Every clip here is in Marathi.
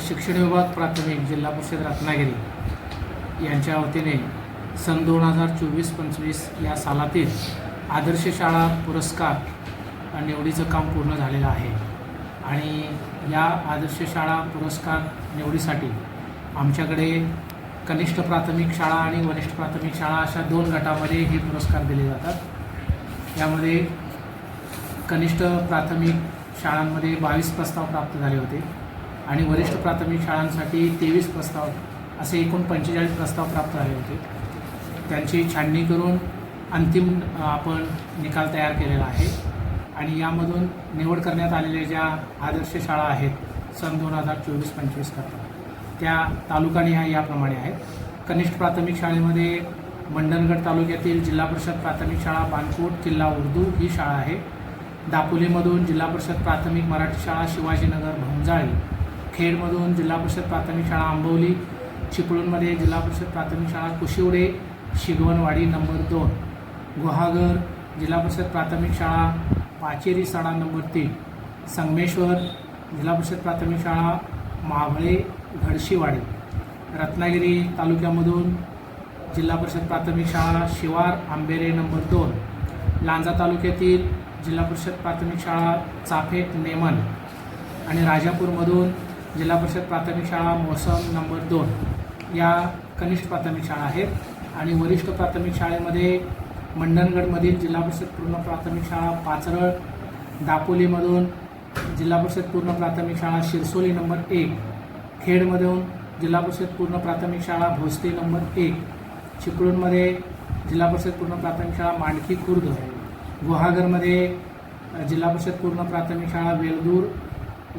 शिक्षण विभाग प्राथमिक जिल्हा परिषद रत्नागिरी यांच्या वतीने सन दोन हजार चोवीस पंचवीस या सालातील आदर्श शाळा पुरस्कार निवडीचं काम पूर्ण झालेलं आहे. आणि या आदर्श शाळा पुरस्कार निवडीसाठी आमच्याकडे कनिष्ठ प्राथमिक शाळा आणि वरिष्ठ प्राथमिक शाळा अशा दोन गटामध्ये हे पुरस्कार दिले जातात. यामध्ये कनिष्ठ प्राथमिक शाळांमध्ये बावीस प्रस्ताव प्राप्त झाले होते. आणि वरिष्ठ प्राथमिक शाळांसाठी तेवीस प्रस्ताव असे एकूण पंचेचाळीस प्रस्ताव प्राप्त झाले होते. त्यांची छाननी करून अंतिम आपण निकाल तयार केलेला आहे. आणि यामधून निवड करण्यात आलेल्या ज्या आदर्श शाळा आहेत सन दोन हजार चोवीस पंचवीस करता त्या तालुकानिहाय याप्रमाणे आहेत. कनिष्ठ प्राथमिक शाळेमध्ये मंडणगड तालुक्यातील जिल्हा परिषद प्राथमिक शाळा बानकोट किल्ला उर्दू ही शाळा आहे. दापोलीमधून जिल्हा परिषद प्राथमिक मराठी शाळा शिवाजीनगर भोंजाळी खेडमधून जिल्हा परिषद प्राथमिक शाळा आंबवली. चिपळूणमध्ये जिल्हा परिषद प्राथमिक शाळा कुशिवडे शिगवणवाडी नंबर दोन. गुहागर जिल्हा परिषद प्राथमिक शाळा पाचेरी साडा नंबर तीन. संगमेश्वर जिल्हा परिषद प्राथमिक शाळा मावळे घडशीवाडी. रत्नागिरी तालुक्यामधून जिल्हा परिषद प्राथमिक शाळा शिवार आंबेरे नंबर दोन. लांजा तालुक्यातील जिल्हा परिषद प्राथमिक शाळा चाफेट नेमन आणि राजापूरमधून जिल्हा परिषद प्राथमिक शाळा मोसम नंबर दोन या कनिष्ठ प्राथमिक शाळा आहेत. आणि वरिष्ठ प्राथमिक शाळेमध्ये मंडणगडमधील जिल्हा परिषद पूर्ण प्राथमिक शाळा पाचरळ दापोलीमधून जिल्हा परिषद पूर्ण प्राथमिक शाळा शिरसोली नंबर एक खेडमधून जिल्हा परिषद पूर्ण प्राथमिक शाळा भोसले नंबर एक चिपळूणमध्ये जिल्हा परिषद पूर्ण प्राथमिक शाळा मांडकी खुर्द गुहागरमध्ये जिल्हा परिषद पूर्ण प्राथमिक शाळा वेलदूर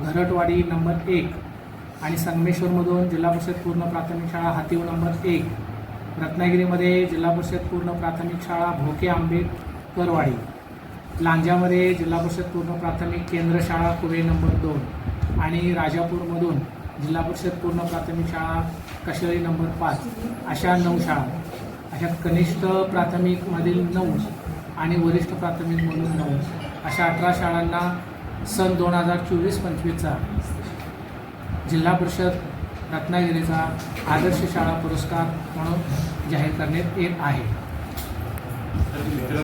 घरटवाडी नंबर एक आणि संगमेश्वरमधून जिल्हा परिषद पूर्ण प्राथमिक शाळा हातीव नंबर एक. रत्नागिरीमध्ये जिल्हा परिषद पूर्ण प्राथमिक शाळा भोके आंबेडकरवाडी. लांजामध्ये जिल्हा परिषद पूर्ण प्राथमिक केंद्र शाळा कुवे नंबर दोन आणि राजापूरमधून जिल्हा परिषद पूर्ण प्राथमिक शाळा कशेळी नंबर पाच अशा नऊ शाळा. अशा कनिष्ठ प्राथमिकमधील नऊ आणि वरिष्ठ प्राथमिकमधून नऊ. अशा अठरा शाळांना सन दोन हजार चोवीस पंचवीसचा जिल्हा परिषद रत्नागिरीचा आदर्श शाळा पुरस्कार म्हणून जाहीर करण्यात येत आहे.